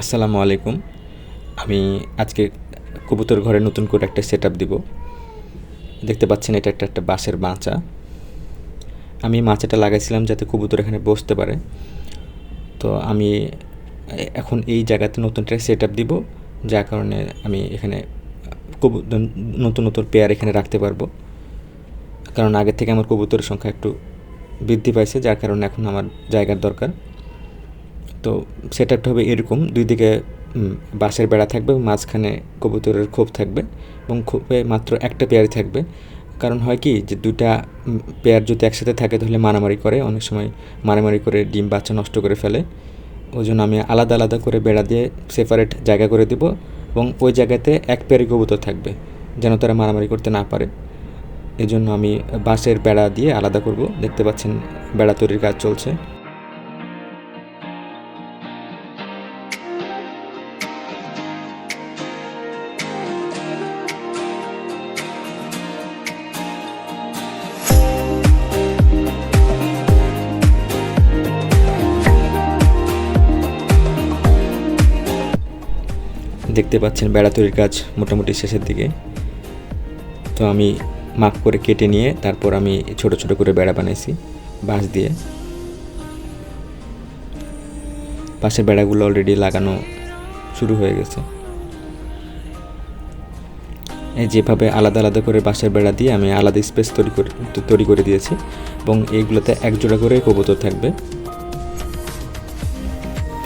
আসসালামু আলাইকুম। আমি আজকে কবুতর ঘরে নতুন করে একটা সেট দিব। দেখতে পাচ্ছেন এটা একটা একটা বাঁশের মাচা। আমি মাচাটা লাগাইছিলাম যাতে কবুতর এখানে বসতে পারে। তো আমি এখন এই জায়গাতে নতুন একটা সেট আপ দিব, যার কারণে আমি এখানে কবুতর নতুন নতুন পেয়ার এখানে রাখতে পারব। কারণ আগের থেকে আমার কবুতরের সংখ্যা একটু বৃদ্ধি পাইছে, যার কারণে এখন আমার জায়গার দরকার। তো সেট হবে এরকম, দুই দিকে বাঁশের বেড়া থাকবে, মাঝখানে কবুতরের খোপ থাকবে এবং খোপে মাত্র একটা পেয়ারই থাকবে। কারণ হয় কি যে দুইটা পেয়ার যদি একসাথে থাকে তাহলে মারামারি করে, অনেক সময় মারামারি করে ডিম, বাচ্চা নষ্ট করে ফেলে। ওই জন্য আমি আলাদা আলাদা করে বেড়া দিয়ে সেপারেট জায়গা করে দিব এবং ওই জায়গাতে এক পেয়ারই কবুতর থাকবে, যেন তারা মারামারি করতে না পারে। এই জন্য আমি বাঁশের বেড়া দিয়ে আলাদা করব। দেখতে পাচ্ছেন বেড়া তৈরির কাজ চলছে। দেখতে পাচ্ছেন বেড়া তৈরির কাজ মোটামুটি শেষের দিকে। তো আমি মাপ করে কেটে নিয়ে তারপর আমি ছোট ছোট করে বেড়া বানাইছি বাঁশ দিয়ে। পাশের বেড়াগুলো অলরেডি লাগানো শুরু হয়ে গেছে। এই যেভাবে আলাদা আলাদা করে বাঁশের বেড়া দিয়ে আমি আলাদা স্পেস তৈরি করে তৈরি করে দিয়েছি এবং এইগুলোতে একজোড়া করে কবুতর থাকবে।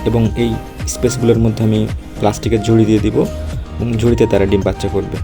এবং এই স্পেসগুলোর মধ্যে আমি প্লাস্টিকের ঝুড়ি দিয়ে দিব এবং ঝুড়িতে তারা ডিম বাচ্চা করবে।